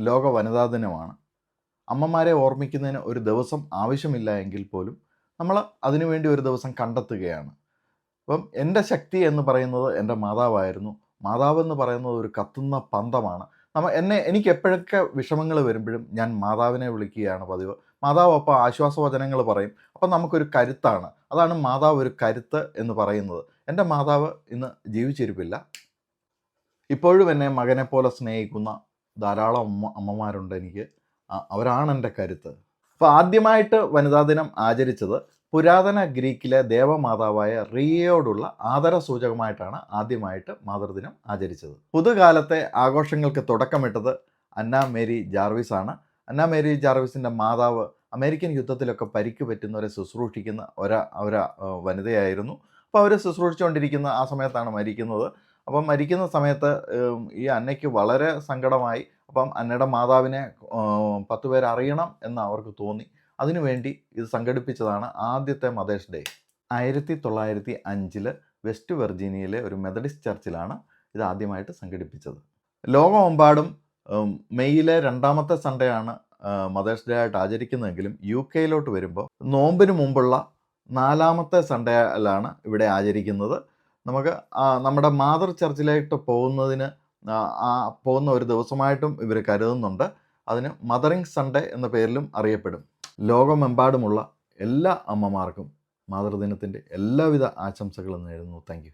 ലോക വനിതാ ദിനമാണ്. അമ്മമാരെ ഓർമ്മിക്കുന്നതിന് ഒരു ദിവസം ആവശ്യമില്ല എങ്കിൽ പോലും നമ്മൾ അതിനുവേണ്ടി ഒരു ദിവസം കണ്ടെത്തുകയാണ്. അപ്പം എന്റെ ശക്തി എന്ന് പറയുന്നത് എന്റെ മാതാവായിരുന്നു. മാതാവ് എന്ന് പറയുന്നത് ഒരു കത്തുന്ന പന്തമാണ്. നമ്മ എന്നെ എനിക്ക് എപ്പോഴൊക്കെ വിഷമങ്ങൾ വരുമ്പോഴും ഞാൻ മാതാവിനെ വിളിക്കുകയാണ് പതിവ്. മാതാവ് അപ്പോൾ ആശ്വാസവചനങ്ങൾ പറയും. അപ്പം നമുക്കൊരു കരുത്താണ്. അതാണ് മാതാവ് ഒരു കരുത്ത് എന്ന് പറയുന്നത്. എന്റെ മാതാവ് ഇന്ന് ജീവിച്ചിരിപ്പില്ല. ഇപ്പോഴും എന്നെ മകനെ പോലെ സ്നേഹിക്കുന്ന ധാരാളം അമ്മ അമ്മമാരുണ്ട് എനിക്ക്. അവരാണ് എന്റെ കരുത്ത്. അപ്പോൾ ആദ്യമായിട്ട് വനിതാ ദിനം ആചരിച്ചത് പുരാതന ഗ്രീക്കിലെ ദേവമാതാവായ റിയയോടുള്ള ആദര സൂചകമായിട്ടാണ് ആദ്യമായിട്ട് മാതൃദിനം ആചരിച്ചത്. പുതുകാലത്തെ ആഘോഷങ്ങൾക്ക് തുടക്കമിട്ടത് അന്ന മേരി ജാർവിസ് ആണ് അന്ന മേരി ജാർവിസിന്റെ മാതാവ് അമേരിക്കൻ യുദ്ധത്തിലൊക്കെ പരിക്ക് പറ്റുന്നവരെ ശുശ്രൂഷിക്കുന്ന ഒരാ ഒരു വനിതയായിരുന്നു. അപ്പോൾ അവരെ ശുശ്രൂഷിച്ചുകൊണ്ടിരിക്കുന്ന ആ സമയത്താണ് മരിക്കുന്നത്. അപ്പം മരിക്കുന്ന സമയത്ത് ഈ അന്നയ്ക്ക് വളരെ സങ്കടമായി. അപ്പം അന്നയുടെ മാതാവിനെ പത്ത് പേരറിയണം എന്ന് അവർക്ക് തോന്നി. അതിനുവേണ്ടി ഇത് സംഘടിപ്പിച്ചതാണ് ആദ്യത്തെ മദേഴ്സ് ഡേ. ആയിരത്തി തൊള്ളായിരത്തി അഞ്ചിൽ വെസ്റ്റ് വെർജീനിയയിലെ ഒരു മെത്തഡിസ്റ്റ് ചർച്ചിലാണ് ഇത് ആദ്യമായിട്ട് സംഘടിപ്പിച്ചത്. ലോകമെമ്പാടും മെയ്യിലെ രണ്ടാമത്തെ സൺഡേ ആണ് മദേഴ്സ് ഡേ ആയിട്ട് ആചരിക്കുന്നതെങ്കിലും യു കെയിലോട്ട് വരുമ്പോൾ നോമ്പിന് മുമ്പുള്ള നാലാമത്തെ സൺഡേയിലാണ് ഇവിടെ ആചരിക്കുന്നത്. നമുക്ക് നമ്മുടെ മാതൃ ചർച്ചിലായിട്ട് പോകുന്നതിന് പോകുന്ന ഒരു ദിവസമായിട്ടും ഇവർ കരുതുന്നുണ്ട്. അതിന് മദറിങ് സൺഡേ എന്ന പേരിലും അറിയപ്പെടും. ലോകമെമ്പാടുമുള്ള എല്ലാ അമ്മമാർക്കും മാതൃദിനത്തിന്റെ എല്ലാവിധ ആശംസകളും നേരുന്നു. താങ്ക്